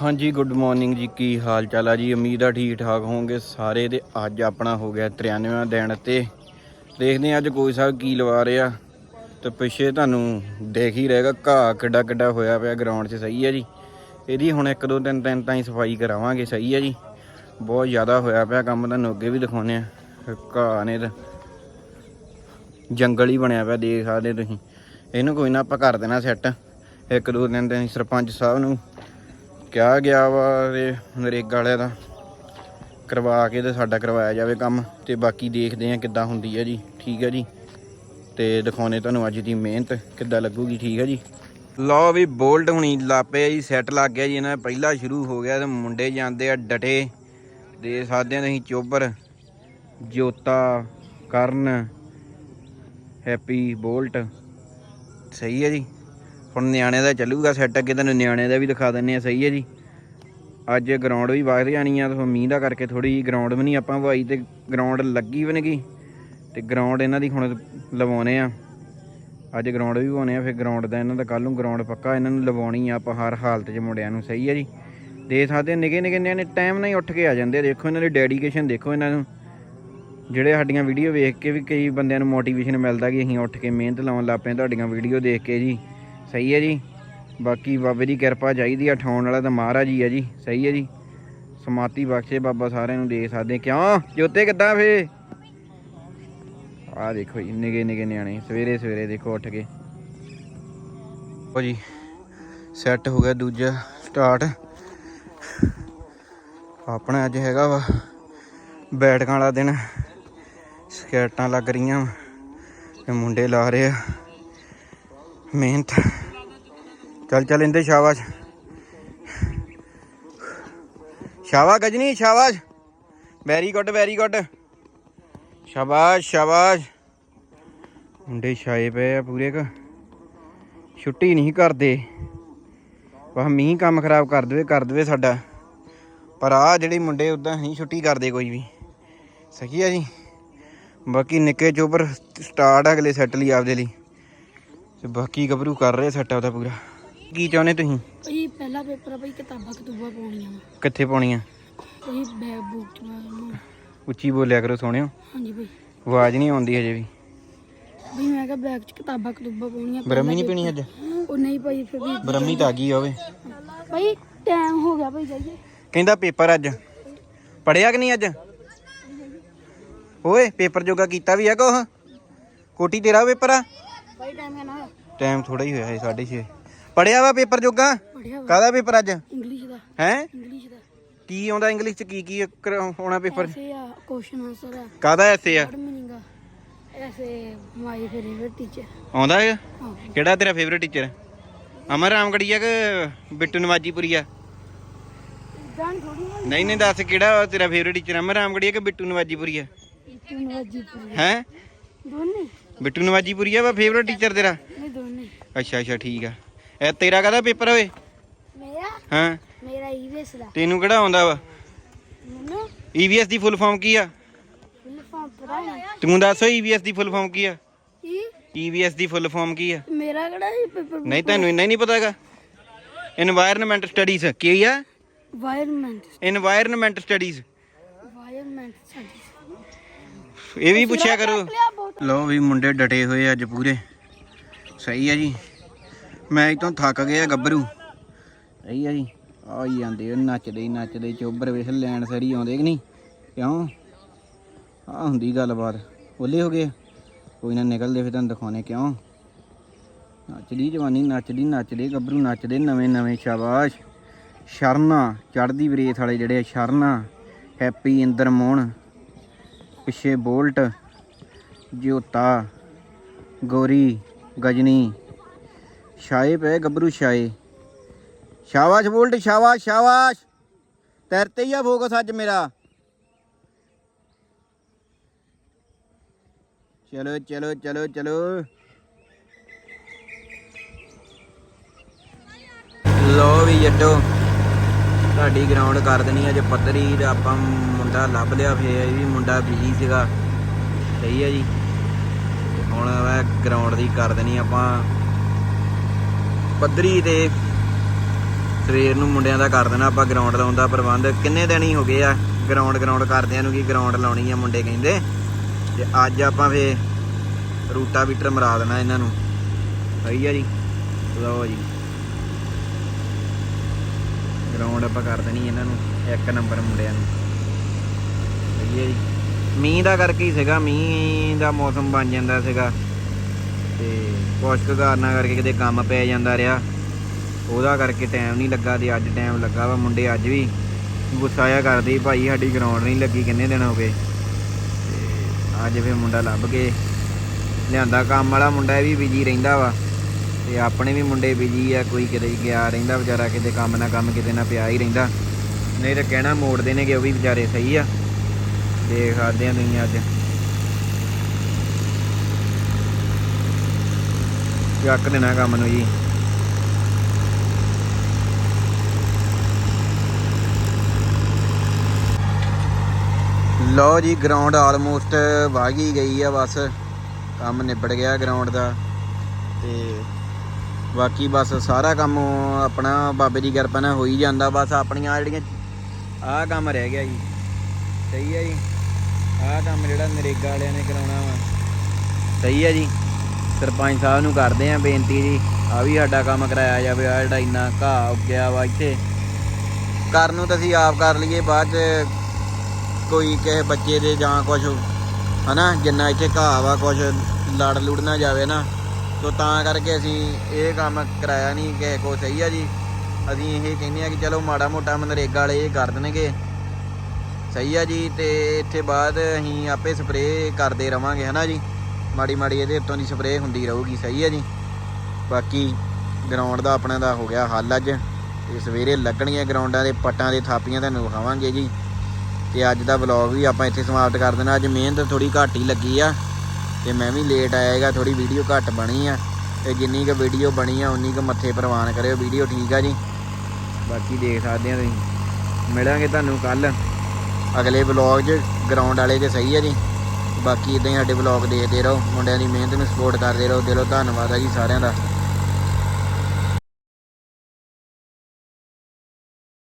ਹਾਂਜੀ good morning ਜੀ, ਕੀ ਹਾਲ ਚਾਲ ਆ ਜੀ? ਉਮੀਦ ਆ ਠੀਕ ਠਾਕ ਹੋਵੋਗੇ ਸਾਰੇ ਤੇ ਅੱਜ ਆਪਣਾ ਹੋ ਗਿਆ 93ਵਾਂ ਦਿਨ ਤੇ। ਦੇਖਦੇ ਹਾਂ ਅੱਜ ਕੋਈ ਸਾਹਿਬ ਕੀ ਲਵਾ ਰਿਹਾ ਤੇ ਪਿੱਛੇ ਤੁਹਾਨੂੰ ਦੇਖ ਹੀ ਰਹੇਗਾ ਘਾਹ ਕਿੱਡਾ ਕਿੱਡਾ ਹੋਇਆ ਪਿਆ ਗਰਾਊਂਡ 'ਚ, ਸਹੀ ਹੈ ਜੀ। ਇਹਦੀ ਹੁਣ ਇੱਕ ਦੋ ਦਿਨ ਤਿੰਨ ਤਾਂ ਹੀ ਸਫ਼ਾਈ ਕਰਾਵਾਂਗੇ, ਸਹੀ ਹੈ ਜੀ। ਬਹੁਤ ਜ਼ਿਆਦਾ ਹੋਇਆ ਪਿਆ ਕੰਮ, ਤੁਹਾਨੂੰ ਅੱਗੇ ਵੀ ਦਿਖਾਉਨੇ ਆ ਘਾਹ ਨੇ ਤਾਂ ਜੰਗਲ ਹੀ ਬਣਿਆ ਪਿਆ, ਦੇਖ ਸਕਦੇ ਤੁਸੀਂ। ਇਹਨੂੰ ਕੋਈ ਨਾ ਆਪਾਂ ਕਰ ਦੇਣਾ ਸੈੱਟ ਇੱਕ ਦੋ ਦਿਨ ਤੇ ਸਰਪੰਚ ਸਾਹਿਬ ਨੂੰ ਕਿਹਾ ਗਿਆ ਵਾ ਨਰੇਗਾ ਵਾਲਿਆਂ ਦਾ ਕਰਵਾ ਕੇ ਤੇ ਸਾਡਾ ਕਰਵਾਇਆ ਜਾਵੇ ਕੰਮ ਤੇ ਬਾਕੀ ਦੇਖਦੇ ਆ ਕਿੱਦਾਂ ਹੁੰਦੀ ਹੈ ਜੀ, ਠੀਕ ਹੈ ਜੀ। ਤੇ ਦਿਖਾਉਣੇ ਤੁਹਾਨੂੰ ਅੱਜ ਦੀ ਮਿਹਨਤ, ਕਿੱਦਾਂ ਲੱਗੂਗੀ, ਠੀਕ ਹੈ ਜੀ। ਲਓ ਵੀ ਬੋਲਟ ਹੁਣੀ ਲਾਪੇ ਜੀ ਸੈੱਟ ਲੱਗ ਗਿਆ ਜੀ, ਇਹਨਾਂ ਦਾ ਪਹਿਲਾ ਸ਼ੁਰੂ ਹੋ ਗਿਆ ਤੇ ਮੁੰਡੇ ਜਾਂਦੇ ਆ ਡਟੇ। ਦੇ ਸਕਦੇ ਆ ਚੋਬਰ, ਜੋਤਾ, ਕਰਨ, ਹੈਪੀ, ਬੋਲਟ। ਸਹੀ ਹੈ ਜੀ। ਹੁਣ ਨਿਆਣੇ ਦਾ ਚੱਲੂਗਾ ਸੈੱਟ ਅੱਗੇ ਤੁਹਾਨੂੰ ਨਿਆਣੇ ਦਾ ਵੀ ਦਿਖਾ ਦਿੰਨੇ ਆ, ਸਹੀ ਹੈ ਜੀ। ਅੱਜ ਗਰਾਊਂਡ ਵੀ ਵਗ ਜਾਣੀ ਆ, ਤੇ ਮੀਂਹ ਦਾ ਕਰਕੇ ਥੋੜੀ ਗਰਾਊਂਡ ਵੀ ਨਹੀਂ ਆਪਾਂ ਵਾਈ ਤੇ ਗਰਾਊਂਡ ਲੱਗੀ ਵੀ ਨਹੀਂਗੀ ਤੇ ਗਰਾਊਂਡ ਇਹਨਾਂ ਦੀ ਹੁਣ ਲਵਾਉਣੇ ਆ। ਅੱਜ ਗਰਾਊਂਡ ਵੀ ਪਾਉਣੇ ਆ, ਫਿਰ ਗਰਾਊਂਡ ਦਾ ਇਹਨਾਂ ਦਾ ਕੱਲ ਨੂੰ ਗਰਾਊਂਡ ਪੱਕਾ ਇਹਨਾਂ ਨੂੰ ਲਵਾਉਣੀ ਆ ਆਪਾਂ ਹਰ ਹਾਲਤ 'ਚ ਮੁੰਡਿਆਂ ਨੂੰ, ਸਹੀ ਹੈ ਜੀ। ਦੇ ਸਕਦੇ ਨਿੱਕੇ ਨਿੱਕੇ ਨਿਆਣੇ ਟਾਈਮ ਨਾਲ ਹੀ ਉੱਠ ਕੇ ਆ ਜਾਂਦੇ ਆ। ਦੇਖੋ ਇਹਨਾਂ ਦੀ ਡੈਡੀਕੇਸ਼ਨ ਦੇਖੋ ਇਹਨਾਂ ਨੂੰ। ਜਿਹੜੇ ਸਾਡੀਆਂ ਵੀਡੀਓ ਵੇਖ ਕੇ ਵੀ ਕਈ ਬੰਦਿਆਂ ਨੂੰ ਮੋਟੀਵੇਸ਼ਨ ਮਿਲਦਾ ਕਿ ਅਸੀਂ ਉੱਠ ਕੇ ਮਿਹਨਤ ਲਾਉਣ ਲੱਗ ਪਏ ਤੁਹਾਡੀਆਂ ਵੀਡੀਓ ਦੇਖ ਕੇ ਜੀ। ਸਹੀ ਹੈ ਜੀ। ਬਾਕੀ ਬਾਬੇ ਦੀ ਕਿਰਪਾ ਚਾਹੀਦੀ ਆ, ਠਾਉਣ ਵਾਲਾ ਤਾਂ ਮਹਾਰਾਜ ਹੀ ਆ ਜੀ। ਸਹੀ ਹੈ ਜੀ। ਸਮਾਤੀ ਬਖਸ਼ੇ ਬਾਬਾ ਸਾਰਿਆਂ ਨੂੰ ਦੇ ਸਕਦੇ ਕਿਉਂ? ਜੋਤੇ ਕਿੱਦਾਂ ਫੇ? ਆ ਦੇਖੋ ਜੀ ਨਿਗੇ ਨਿਗੇ ਨਿਆਣੇ, ਸਵੇਰੇ ਸਵੇਰੇ ਦੇਖੋ ਉੱਠ ਕੇ। ਹੋ ਜੀ ਸੈੱਟ ਹੋ ਗਿਆ ਦੂਜਾ ਸਟਾਰਟ ਆਪਣਾ ਅੱਜ ਹੈਗਾ ਵਾ ਬੈਠਕਾਂ ਵਾਲਾ ਦਿਨ। ਸਕੈਟਾਂ ਲੱਗ ਰਹੀਆਂ ਵਾਂ, ਤੇ ਮੁੰਡੇ ਲਾ ਰਹੇ ਆ। ਮਿਹਨਤ। ਚੱਲ ਚੱਲ ਇੰਦੇ ਸ਼ਾਬਾਸ਼। ਸ਼ਾਬਾਸ਼ ਗਜਨੀ, ਸ਼ਾਬਾਸ਼। ਵੈਰੀ ਗੁੱਡ ਵੈਰੀ ਗੁੱਡ ਸ਼ਾਬਾਸ਼ ਸ਼ਾਬਾਸ਼। ਮੁੰਡੇ ਛਾਏ ਪਏ ਆ ਪੂਰੇ ਕ। ਛੁੱਟੀ ਨਹੀਂ ਕਰਦੇ। ਵਾਹ, ਮੀਂਹ ਕੰਮ ਖਰਾਬ ਕਰ ਦੇਵੇ ਕਰ ਦੇਵੇ ਸਾਡਾ। ਪਰ ਆ ਜਿਹੜੇ ਮੁੰਡੇ ਉਦਾਂ ਨਹੀਂ ਛੁੱਟੀ ਕਰਦੇ ਕੋਈ ਵੀ। ਸਹੀ ਆ ਜੀ। ਬਾਕੀ ਨਿੱਕੇ ਚੋਬਰ ਸਟਾਰਟ ਅਗਲੇ ਸੈੱਟ ਲਈ ਆਪਦੇ ਲਈ। ਤੇ ਬਾਕੀ ਗੱਭਰੂ ਕਰ ਰਹੇ ਸੈੱਟ ਉਹਦਾ ਪੂਰਾ। ਕੀ ਚਾਹੁੰਦੇ ਤੁਸੀਂ? ਭਾਈ ਪਹਿਲਾ ਪੇਪਰ ਆ ਭਾਈ ਕਿਤਾਬਾਂ ਕਤੂਬਾਂ ਪਾਉਣੀਆਂ ਵਾ। ਕਿੱਥੇ ਪਾਉਣੀਆਂ? ਭਾਈ ਬੈਗ ਬੁੱਕ ਚ ਪਾਉਣਾ ਉੱਚੀ ਬੋਲਿਆ ਕਰੋ ਸੋਹਣਿਓ ਹਾਂਜੀ ਭਾਈ ਆਵਾਜ਼ ਨਹੀਂ ਆਉਂਦੀ ਹਜੇ ਵੀ। ਭਾਈ ਮੈਂ ਕਿਹਾ ਬੈਗ ਚ ਕਿਤਾਬਾਂ ਕਤੂਬਾਂ ਪਾਉਣੀਆਂ ਬਰਮੀ ਨਹੀਂ ਪੀਣੀ ਅੱਜ? ਉਹ ਨਹੀਂ ਭਾਈ ਫਿਰ ਵੀ ਬਰਮੀ ਤਾਂ ਆ ਗਈ ਹੋਵੇ ਭਾਈ ਟਾਈਮ ਹੋ ਗਿਆ ਭਾਈ ਜਾਈਏ। ਕਹਿੰਦਾ ਪੇਪਰ ਅੱਜ। ਪੜਿਆ ਕਿ ਨਹੀਂ ਅੱਜ? ਓਏ ਪੇਪਰ ਜੋਗਾ ਕੀਤਾ ਵੀ ਆ ਕੋਹ ਕੋਟੀ ਤੇਰਾ ਪੇਪਰ ਆ? ਭਾਈ ਟਾਈਮ ਹੈ ਨਾ। ਟਾਈਮ ਥੋੜਾ ਹੀ ਹੋਇਆ ਹੈ 6:30 ਪੜਿਆ ਵਾ ਪੇਪਰ ਜੋਗਾ? ਪੜਿਆ ਵਾ। ਕਾਹਦਾ ਪੇਪਰ ਅੱਜ? ਇੰਗਲਿਸ਼ ਦਾ। ਹੈ? ਇੰਗਲਿਸ਼ ਦਾ। ਕੀ ਆਉਂਦਾ ਇੰਗਲਿਸ਼ ਚ? ਕੀ ਕੀ ਹੋਣਾ ਪੇਪਰ? ਐਸੇ ਆ ਕੁਐਸਚਨ ਆਨਸਰ ਆ। ਕਾਹਦਾ ਐਸੇ ਆ? ਵਰਡ ਮੀਨਿੰਗ ਆ। ਐਸੇ ਮਾਈ ਫੇਵਰਿਟ ਟੀਚਰ ਆਉਂਦਾ ਹੈ? ਕਿਹੜਾ ਤੇਰਾ ਫੇਵਰੇਟ ਟੀਚਰ ਅਮਰ ਰਾਮਗੜੀਆ ਕਿ ਬਿੱਟੂ ਨਵਾਜੀਪੁਰੀਆ ਨਹੀਂ ਨਹੀਂ ਦੱਸ ਕਿਹੜਾ ਤੇਰਾ ਫੇਵਰੇਟ ਟੀਚਰ ਅਮਰ ਰਾਮਗੜੀਆ ਕਿ ਬਿੱਟੂ ਨਵਾਜੀਪੁਰੀਆ ਯੂਨੀਵਰਸਿਟੀ ਪੂਰੀ ਹੈ? ਦੋਨੇ? ਬਿੱਟੂ ਨਵਾਜੀਪੁਰੀ ਆ ਵਾ ਫੇਵਰਟ ਟੀਚਰ ਤੇਰਾ? ਅੱਛਾ ਅੱਛਾ ਠੀਕ ਆ। ਇਹ ਤੇਰਾ ਕਹਦਾ ਪੇਪਰ ਓਏ? ਮੇਰਾ? ਹਾਂ। ਮੇਰਾ ਈਵੀਐਸ ਦਾ। ਤੈਨੂੰ ਕਿਹੜਾ ਆਉਂਦਾ ਵਾ? ਮੈਨੂੰ? ਈਵੀਐਸ ਦੀ ਫੁੱਲ ਫਾਰਮ ਕੀ ਆ? ਫੁੱਲ ਫਾਰਮ ਪਤਾ ਨਹੀਂ ਤੂੰ ਦੱਸ ਈਵੀਐਸ ਦੀ ਫੁੱਲ ਫਾਰਮ ਕੀ ਆ? ਕੀ? ਈਵੀਐਸ ਦੀ ਫੁੱਲ ਫਾਰਮ ਕੀ ਆ? ਮੇਰਾ ਕਿਹੜਾ ਪੇਪਰ? ਨਹੀਂ ਤੁਹਾਨੂੰ ਇੰਨਾ ਹੀ ਨਹੀਂ ਪਤਾਗਾ এনवायरमेंट ਸਟੱਡੀਜ਼ ਕੀ ਆ? ਵਾਇਰਨਮੈਂਟ এনवायरमेंट ਸਟੱਡੀਜ਼ ਵਾਇਰਨਮੈਂਟ ਇਹ ਵੀ ਪੁੱਛਿਆ ਕਰੋ। ਲਓ ਵੀ ਮੁੰਡੇ ਡਟੇ ਹੋਏ ਅੱਜ ਪੂਰੇ। ਸਹੀ ਹੈ ਜੀ। ਮੈਂ ਇਤੋਂ ਥੱਕ ਗਿਆ ਗੱਭਰੂ। ਸਹੀ ਹੈ ਜੀ। ਆ ਹੀ ਜਾਂਦੇ ਆ, ਨੱਚਦੇ ਨੱਚਦੇ ਚੋਬਰ ਵੇਖ ਲੈਣ ਸਰੀ ਆਉਂਦੇ ਕਿ ਨਹੀਂ? ਕਿਉਂ? ਆ ਹੁੰਦੀ ਗੱਲਬਾਤ। ਓਲੇ ਹੋ ਗਏ ਕੋਈ ਨਾ ਨਿਕਲਦੇ ਫਿਰ ਤੁਹਾਨੂੰ ਦਿਖਾਉਣੇ ਕਿਉਂ? ਨੱਚਦੀ ਜਵਾਨੀ ਨੱਚਦੀ ਨੱਚਦੇ ਗੱਭਰੂ ਨੱਚਦੇ ਨਵੇਂ ਨਵੇਂ ਸ਼ਾਬਾਸ਼। ਸ਼ਰਨਾ ਚੜਦੀ ਬਰੇਤ ਵਾਲੇ ਜਿਹੜੇ ਆ, ਸ਼ਰਨਾ ਹੈਪੀ ਇੰਦਰ ਮੋਹਨ। ਪਿੱਛੇ ਬੋਲਟ, ਜੋਤਾ, ਗੋਰੀ, ਗਜਨੀ, ਛਾਏ ਪਏ ਗੱਭਰੂ ਛਾਏ। ਸ਼ਾਬਾਸ਼ ਬੋਲਟ, ਸ਼ਾਬਾਸ਼ ਸ਼ਾਬਾਸ਼। ਤੇਰੇ ਹੀ ਆ ਫੋਕਸ ਅੱਜ ਮੇਰਾ। ਚਲੋ ਚਲੋ ਚਲੋ ਚਲੋ। ਲੋ ਵੀ ਜੱਟੋ। ਤੁਹਾਡੀ ਗਰਾਊਂਡ ਕਰ ਦੇਣੀ ਹੈ ਜੇ ਪੱਧਰੀ ਤੇ ਆਪਾਂ ਮੁੰਡਾ ਲੱਭ ਲਿਆ ਫੇਰ ਇਹ ਵੀ ਮੁੰਡਾ ਬਿਜ਼ੀ ਸੀਗਾ। ਸਹੀ ਹੈ ਜੀ। ਹੁਣ ਮੈਂ ਗਰਾਊਂਡ ਦੀ ਕਰ ਦੇਣੀ ਆਪਾਂ। ਪੱਧਰੀ ਤੇ ਸਵੇਰ ਨੂੰ ਮੁੰਡਿਆਂ ਦਾ ਕਰ ਦੇਣਾ ਆਪਾਂ ਗਰਾਊਂਡ ਲਾਉਣ ਦਾ ਪ੍ਰਬੰਧ। ਕਿੰਨੇ ਦਿਨ ਹੀ ਹੋ ਗਏ ਆ ਗਰਾਊਂਡ ਗਰਾਊਂਡ ਕਰਦਿਆਂ ਨੂੰ ਕੀ ਗਰਾਊਂਡ ਲਾਉਣੀ ਆ ਮੁੰਡੇ ਕਹਿੰਦੇ। ਤੇ ਅੱਜ ਆਪਾਂ ਫੇ ਰੂਟਾ ਵੀਟਰ ਮਰਾ ਦੇਣਾ ਇਹਨਾਂ ਨੂੰ। ਸਹੀ ਆ ਜੀ। ਲਓ ਜੀ। ਗਰਾਊਂਡ ਆਪਾਂ ਕਰ ਦੇਣੀ ਇਹਨਾਂ ਨੂੰ, ਇੱਕ ਨੰਬਰ ਮੁੰਡਿਆਂ ਨੂੰ। ਸਹੀ ਜੀ। ਮੀਂਹ ਦਾ ਕਰਕੇ ਹੀ ਸੀਗਾ, ਮੀਂਹ ਦਾ ਮੌਸਮ ਬਣ ਜਾਂਦਾ ਸੀਗਾ। ਤੇ ਕੁਛ ਕੁ ਕਾਰਨਾਂ ਕਰਕੇ ਕਿਤੇ ਕੰਮ ਪੈ ਜਾਂਦਾ ਰਿਹਾ। ਉਹਦਾ ਕਰਕੇ ਟਾਈਮ ਨਹੀਂ ਲੱਗਾ ਤੇ ਅੱਜ ਟਾਈਮ ਲੱਗਾ ਵਾ ਮੁੰਡੇ ਅੱਜ ਵੀ। ਗੁੱਸਾ ਆ ਕਰਦੇ ਭਾਈ ਸਾਡੀ ਗਰਾਊਂਡ ਨਹੀਂ ਲੱਗੀ ਕਿੰਨੇ ਦਿਨ ਹੋ ਗਏ। ਅੱਜ ਫਿਰ ਮੁੰਡਾ ਲੱਭ ਕੇ ਲਿਆਂਦਾ ਕੰਮ ਵਾਲਾ ਮੁੰਡਾ ਵੀ ਬਿਜ਼ੀ ਰਹਿੰਦਾ ਵਾ। ਤੇ ਆਪਣੇ ਵੀ ਮੁੰਡੇ ਬਿਜ਼ੀ ਆ, ਕੋਈ ਕਿਤੇ ਗਿਆ ਰਹਿੰਦਾ ਵਿਚਾਰਾ, ਕਿਤੇ ਕੰਮ ਨਾ ਕੰਮ, ਕਿਤੇ ਨਾ ਪਿਆ ਹੀ ਰਹਿੰਦਾ। ਨਹੀਂ ਤਾਂ ਕਹਿਣਾ ਮੋੜਦੇ ਨੇਗੇ ਉਹ ਵੀ ਵਿਚਾਰੇ ਸਹੀ ਆ। ਦੇਖ ਸਕਦੇ ਆ ਤੁਸੀਂ ਅੱਜ। ਚੱਕ ਦੇਣਾ ਕੰਮ ਨੂੰ ਜੀ। ਲਓ ਜੀ ਗਰਾਊਂਡ ਆਲਮੋਸਟ ਵਾਗੀ ਗਈ ਆ ਬਸ। ਕੰਮ ਨਿਬੜ ਗਿਆ ਗਰਾਊਂਡ ਦਾ। ਤੇ ਬਾਕੀ ਬਸ ਸਾਰਾ ਕੰਮ ਆਪਣਾ ਬਾਬੇ ਦੀ ਕਿਰਪਾ ਨਾਲ ਹੋਈ ਜਾਂਦਾ, ਬਸ ਆਪਣੀਆਂ ਜਿਹੜੀਆਂ ਆਹ ਕੰਮ ਰਹਿ ਗਿਆ ਜੀ। ਸਹੀ ਹੈ ਜੀ। ਆਹ ਕੰਮ ਜਿਹੜਾ ਨਰੇਗਾ ਵਾਲਿਆਂ ਨੇ ਕਰਾਉਣਾ ਵਾ। ਸਹੀ ਹੈ ਜੀ। ਸਰਪੰਚ ਸਾਹਿਬ ਨੂੰ ਕਰਦੇ ਆ ਬੇਨਤੀ ਜੀ ਆ ਵੀ ਸਾਡਾ ਕੰਮ ਕਰਾਇਆ ਜਾਵੇ ਆ ਜਿਹੜਾ ਇੰਨਾ ਘਾਹ ਉੱਗਿਆ ਵਾ ਇੱਥੇ। ਕਰਨ ਨੂੰ ਤਾਂ ਅਸੀਂ ਆਪ ਕਰ ਲਈਏ, ਬਾਅਦ ਚ ਕੋਈ ਕਿਸੇ ਬੱਚੇ ਦੇ ਜਾਂ ਕੁਝ ਹਨਾ, ਜਿੰਨਾ ਇੱਥੇ ਘਾਹ ਵਾ ਕੁਝ ਲੜ ਲੁੜ ਨਾ ਜਾਵੇ ਨਾ। ਸੋ ਤਾਂ ਕਰਕੇ ਅਸੀਂ ਇਹ ਕੰਮ ਕਰਾਇਆ ਨਹੀਂ ਕਿਸੇ ਕੋ ਸਹੀ ਆ ਜੀ। ਅਸੀਂ ਇਹ ਕਹਿੰਦੇ ਆ ਕਿ ਚਲੋ ਮਾੜਾ ਮੋਟਾ ਮਨਰੇਗਾ ਵਾਲੇ ਇਹ ਕਰ ਦੇਣਗੇ। ਸਹੀ ਆ ਜੀ ਤੇ ਇੱਥੇ ਬਾਅਦ ਅਸੀਂ ਆਪੇ ਸਪਰੇਅ ਕਰਦੇ ਰਵਾਂਗੇ, ਹਨਾ ਜੀ? ਮਾੜੀ ਮਾੜੀ ਇਹਦੇ ਉੱਤੋਂ ਦੀ ਸਪਰੇਅ ਹੁੰਦੀ ਰਹੂਗੀ, ਸਹੀ ਆ ਜੀ? ਬਾਕੀ ਗਰਾਊਂਡ ਦਾ ਆਪਣਾ ਦਾ ਹੋ ਗਿਆ ਹੱਲ ਅੱਜ। ਤੇ ਸਵੇਰੇ ਲੱਗਣਗੀਆਂ ਗਰਾਊਂਡਾਂ ਦੇ ਪੱਟਾਂ ਦੇ ਥਾਪੀਆਂ ਤੁਹਾਨੂੰ ਵਿਖਾਵਾਂਗੇ ਜੀ। ਤੇ ਅੱਜ ਦਾ ਵਲੌਗ ਵੀ ਆਪਾਂ ਇੱਥੇ ਸਮਾਪਤ ਕਰ ਦੇਣਾ। ਅੱਜ ਮਿਹਨਤ ਥੋੜੀ ਘੱਟ ਹੀ ਲੱਗੀ ਆ। ਤੇ ਮੈਂ ਵੀ ਲੇਟ ਆਏਗਾ ਥੋੜੀ ਵੀਡੀਓ ਘੱਟ ਬਣੀ ਆ। ਤੇ ਜਿੰਨੀ ਕੁ ਵੀਡੀਓ ਬਣੀ ਆ, ਉਨੀ ਕੁ ਮੱਥੇ ਪ੍ਰਵਾਨ ਕਰਿਓ ਵੀਡੀਓ ਠੀਕ ਆ ਜੀ। ਬਾਕੀ ਦੇਖ ਸਕਦੇ ਆ ਤੁਸੀਂ। ਮਿਲਾਂਗੇ ਤੁਹਾਨੂੰ ਕੱਲ ਅਗਲੇ ਵਲੌਗ 'ਚ ਗਰਾਊਂਡ ਵਾਲੇ 'ਚ ਸਹੀ ਆ ਜੀ। ਬਾਕੀ ਇਦਾਂ ਹੀ ਸਾਡੇ ਵਲੌਗ ਦੇਖਦੇ ਰਹੋ। ਮੁੰਡਿਆਂ ਦੀ ਮਿਹਨਤ ਨੂੰ ਸਪੋਰਟ ਕਰਦੇ ਰਹੋ। ਦਿਲੋਂ ਧੰਨਵਾਦ ਆ ਜੀ ਸਾਰਿਆਂ ਦਾ।